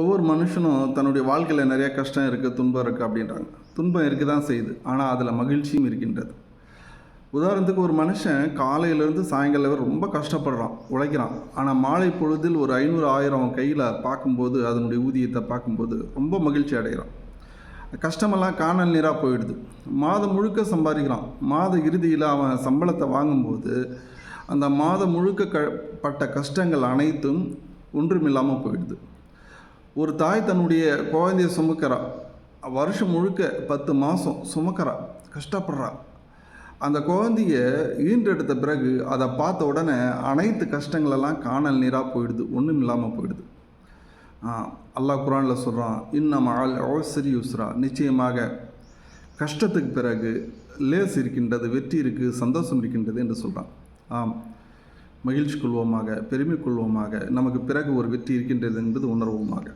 ஒவ்வொரு மனுஷனும் தன்னுடைய வாழ்க்கையில் நிறைய கஷ்டம் இருக்குது துன்பம் இருக்குது அப்படின்றாங்க. துன்பம் இருக்க தான் செய்யுது. ஆனால் அதில் மகிழ்ச்சியும் இருக்கின்றது. உதாரணத்துக்கு ஒரு மனுஷன் காலையிலேருந்து சாயங்காலம் ரொம்ப கஷ்டப்படுறான் உழைக்கிறான். ஆனால் மாலை பொழுதில் ஒரு ஐநூறு ஆயிரம் கையில் பார்க்கும்போது அதனுடைய ஊதியத்தை பார்க்கும்போது ரொம்ப மகிழ்ச்சி அடைகிறான். கஷ்டமெல்லாம் காணல் நீராக போயிடுது. மாதம் முழுக்க சம்பாதிக்கிறான். மாத இறுதியில் அவன் சம்பளத்தை வாங்கும்போது அந்த மாதம் முழுக்க க பட்ட கஷ்டங்கள் அனைத்தும் ஒன்றுமில்லாமல் போயிடுது. ஒரு தாய் தன்னுடைய குழந்தைய சுமக்கிறா. வருஷம் முழுக்க பத்து மாதம் சுமக்கிறா. கஷ்டப்படுறா. அந்த குழந்தைய ஈன்றெடுத்த பிறகு அதை பார்த்த உடனே அனைத்து கஷ்டங்களெல்லாம் காணல் நீராக போயிடுது. ஒன்றும் இல்லாமல் போயிடுது. ஆ, அல்லாஹ் குரானில் சொல்கிறான் இன்னம் ஆள் அவசரி யுஸ்ரா. நிச்சயமாக கஷ்டத்துக்கு பிறகு லேஸ் இருக்கின்றது வெற்றி இருக்குது சந்தோஷம் இருக்கின்றது என்று சொல்கிறான் ஆம். மகிழ்ச்சி கொள்வோமாக பெருமை கொள்வோமாக நமக்கு பிறகு ஒரு வெற்றி இருக்கின்றது என்பது உணர்வோமாக.